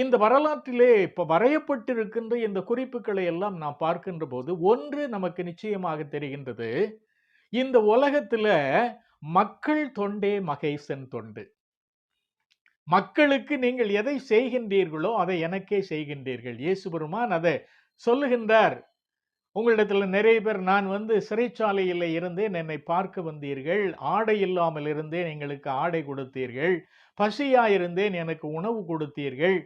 இந்த வரலாற்றிலே இப்போ வரையப்பட்டிருக்கின்ற இந்த குறிப்புகளை எல்லாம் நாம் பார்க்கின்ற போது, ஒன்று நமக்கு நிச்சயமாக தெரிகின்றது. இந்த உலகத்தில் மக்கள் தொண்டே மகேசன் தொண்டு. மக்களுக்கு நீங்கள் எதை செய்கின்றீர்களோ, அதை எனக்கே செய்கின்றீர்கள். இயேசு பெருமான் அதை சொல்லுகின்றார். உங்களிடத்தில் நிறைய பேர் நான் வந்து சிறைச்சாலையில் இருந்தேன், என்னை பார்க்க வந்தீர்கள். ஆடை இல்லாமல் இருந்தேன், எங்களுக்கு ஆடை கொடுத்தீர்கள். பசியாயிருந்தேன், எனக்கு உணவு கொடுத்தீர்கள்.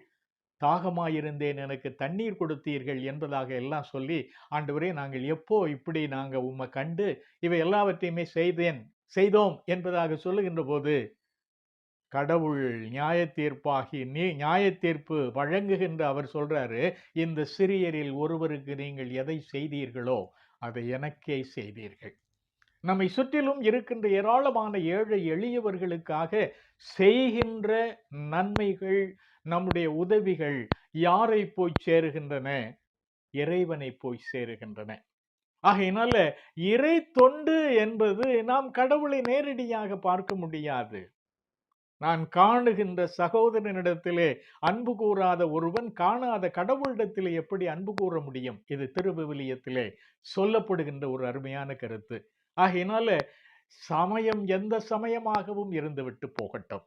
தாகமாயிருந்தேன், எனக்கு தண்ணீர் கொடுத்தீர்கள் என்பதாக எல்லாம் சொல்லி, ஆண்டவரே நாங்கள் எப்போ இப்படி நாங்கள் உம்மை கண்டு, இவை எல்லாவற்றையுமே செய்தேன் செய்தோம் என்பதாக சொல்லுகின்ற போது, கடவுள் நியாயத்தீர்ப்பாகி நீ நியாயத்தீர்ப்பு வழங்குகின்ற அவர் சொல்றாரு, இந்த சிறியரில் ஒருவருக்கு நீங்கள் எதை செய்தீர்களோ, அதை எனக்கே செய்தீர்கள். நம்மை சுற்றிலும் இருக்கின்ற ஏராளமான ஏழை எளியவர்களுக்காக செய்கின்ற நன்மைகள், நம்முடைய உதவிகள் யாரை போய் சேருகின்றன? இறைவனை போய் சேருகின்றன. ஆகையினால இறை தொண்டு என்பது நாம் கடவுளை நேரடியாக பார்க்க முடியாது. நான் காணுகின்ற சகோதரனிடத்திலே அன்பு கூறாத ஒருவன் காணாத கடவுளிடத்திலே எப்படி அன்பு கூற முடியும்? இது திருவிவிலியத்திலே சொல்லப்படுகின்ற ஒரு அருமையான கருத்து. ஆகையினால சமயம் எந்த சமயமாகவும் இருந்துவிட்டு போகட்டும்.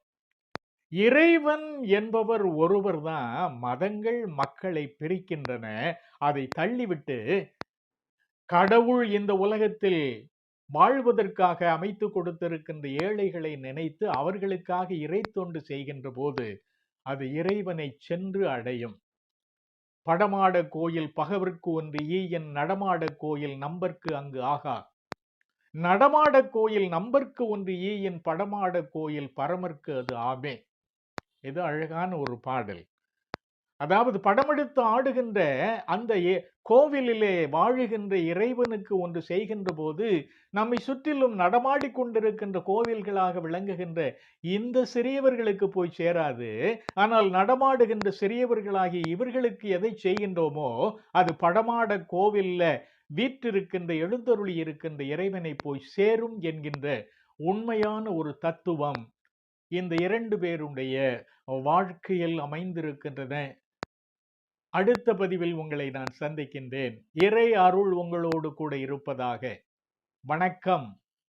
இறைவன் என்பவர் ஒருவர் தான் மதங்கள் மக்களை பிரிக்கின்றன. அதை தள்ளிவிட்டு கடவுள் இந்த உலகத்தில் வாழ்வதற்காக அமைத்து கொடுத்திருக்கின்ற ஏழைகளை நினைத்து அவர்களுக்காக இறைத்தொண்டு செய்கின்ற போது, அது இறைவனை சென்று அடையும். படமாட கோயில் பகவர்க்கு ஒன்று ஈயன் நடமாட கோயில் நம்பர்க்கு அங்கு ஆகா. நடமாடக் கோயில் நம்பர்க்கு ஒன்று ஈயின் படமாடக் கோயில் பரமர்க்கு அது ஆமே. இது அழகான ஒரு பாடல். அதாவது படமெடுத்து ஆடுகின்ற அந்த கோவிலிலே வாழுகின்ற இறைவனுக்கு ஒன்று செய்கின்ற போது, நம்மை சுற்றிலும் நடமாடிக்கொண்டிருக்கின்ற கோவில்களாக விளங்குகின்ற இந்த சிறியவர்களுக்கு போய் சேராது. ஆனால் நடமாடுகின்ற சிறியவர்களாகிய இவர்களுக்கு எதை செய்கின்றோமோ, அது படமாடக் கோவிலில் வீற்றிருக்கின்ற எழுந்தருளி இருக்கின்ற இறைவனை போய் சேரும் என்கின்ற உண்மையான ஒரு தத்துவம், இந்த இரண்டு பேருடைய வாழ்க்கையில் அமைந்திருக்கின்றன. அடுத்த பதிவில் உங்களை நான் சந்திக்கின்றேன். இறை அருள் உங்களோடு கூட இருப்பதாக. வணக்கம்.